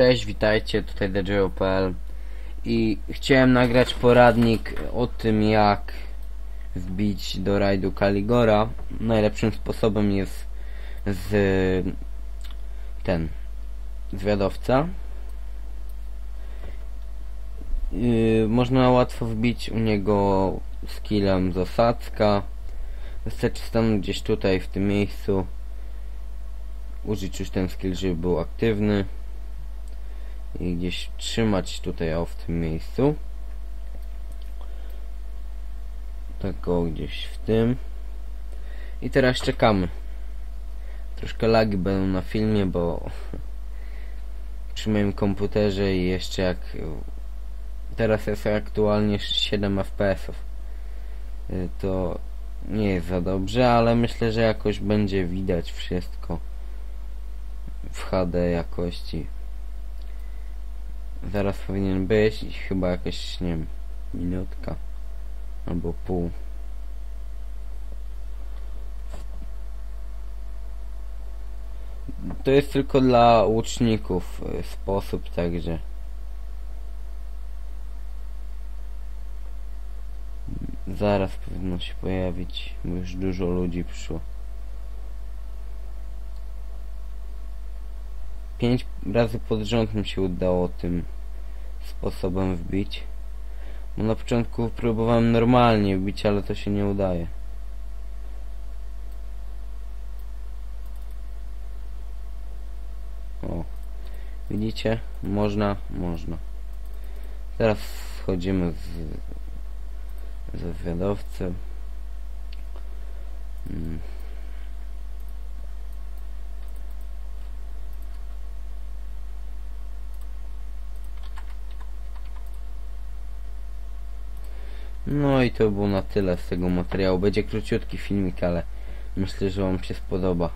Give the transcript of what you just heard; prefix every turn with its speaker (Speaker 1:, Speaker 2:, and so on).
Speaker 1: Cześć, witajcie, tutaj DJOPL i chciałem nagrać poradnik o tym jak wbić do rajdu Kaligora. Najlepszym sposobem jest z ten zwiadowca. Yy, można łatwo wbić u niego skillem zasadzka. Wystarczy stanąć gdzieś tutaj w tym miejscu. Użyć już ten skill, żeby był aktywny i gdzieś trzymać tutaj o w tym miejscu. Tak o gdzieś w tym. I teraz czekamy. Troszkę lagi będą na filmie bo przy moim komputerze i jeszcze jak teraz jest aktualnie 7 fps to nie jest za dobrze ale myślę, że jakoś będzie widać wszystko w HD jakości Zaraz powinien być i chyba jakaś, nie wiem, minutka albo pół. To jest tylko dla łuczników y, sposób, także. Zaraz powinno się pojawić, bo już dużo ludzi przyszło. Pięć razy pod rząd mi się udało tym sposobem wbić. Bo na początku próbowałem normalnie wbić, ale to się nie udaje. O. Widzicie? Można, można. Teraz schodzimy z, z. No i to było na tyle z tego materiału. Będzie króciutki filmik, ale myślę, że Wam się spodoba.